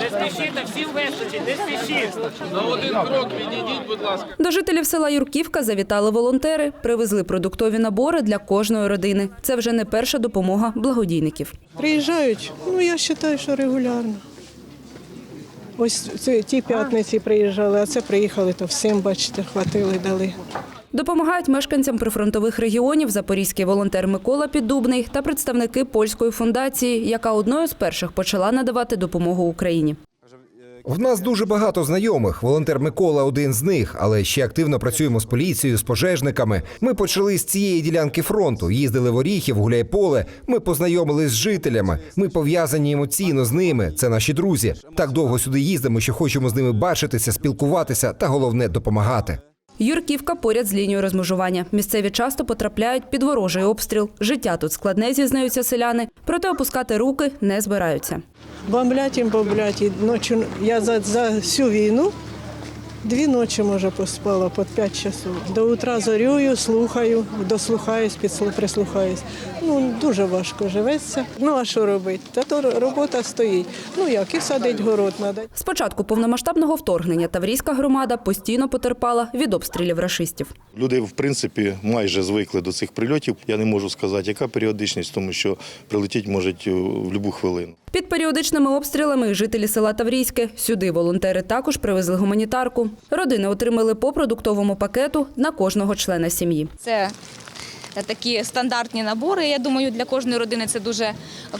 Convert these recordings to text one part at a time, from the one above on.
Не спішіть, всім вистачить, не спішіть. На один крок відійдіть, будь ласка. До жителів села Юрківка завітали волонтери, привезли продуктові набори для кожної родини. Це вже не перша допомога благодійників. Приїжджають, ну я вважаю, що регулярно. Ось ці, ті п'ятниці приїжджали, а це приїхали, то всім, бачите, хватили, дали. Допомагають мешканцям прифронтових регіонів запорізький волонтер Микола Піддубний та представники польської фундації, яка одною з перших почала надавати допомогу Україні. В нас дуже багато знайомих. Волонтер Микола один з них, але ще активно працюємо з поліцією, з пожежниками. Ми почали з цієї ділянки фронту. Їздили в Оріхів, Гуляйполе. Ми познайомились з жителями. Ми пов'язані емоційно з ними. Це наші друзі. Так довго сюди їздимо, що хочемо з ними бачитися, спілкуватися та головне допомагати. Юрківка поряд з лінією розмежування. Місцеві часто потрапляють під ворожий обстріл. Життя тут складне, зізнаються селяни, проте опускати руки не збираються. Бомблять їм бомблять. Я за, за всю війну дві ночі, може, поспала по п'ять часов. До утра зорюю, слухаю, дослухаюсь, підслу- прислухаюсь. Ну, дуже важко живеться. Ну, а що робити? Та то робота стоїть. Ну як, і садить город треба. З початку повномасштабного вторгнення Таврійська громада постійно потерпала від обстрілів рашистів. Люди, в принципі, майже звикли до цих прильотів. Я не можу сказати, яка періодичність, тому що прилетіть можуть в будь-яку хвилину. Під періодичними обстрілами жителі села Таврійське. Сюди волонтери також привезли гуманітарку. Родини отримали по продуктовому пакету на кожного члена сім'ї. Це такі стандартні набори. Я думаю, для кожної родини це дуже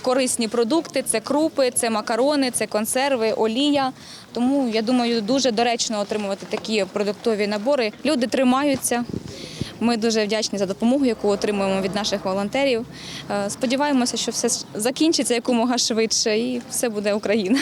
корисні продукти. Це крупи, це макарони, це консерви, олія. Тому я думаю, дуже доречно отримувати такі продуктові набори. Люди тримаються. Ми дуже вдячні за допомогу, яку отримуємо від наших волонтерів. Е, Сподіваємося, що все закінчиться якомога швидше, і все буде Україна.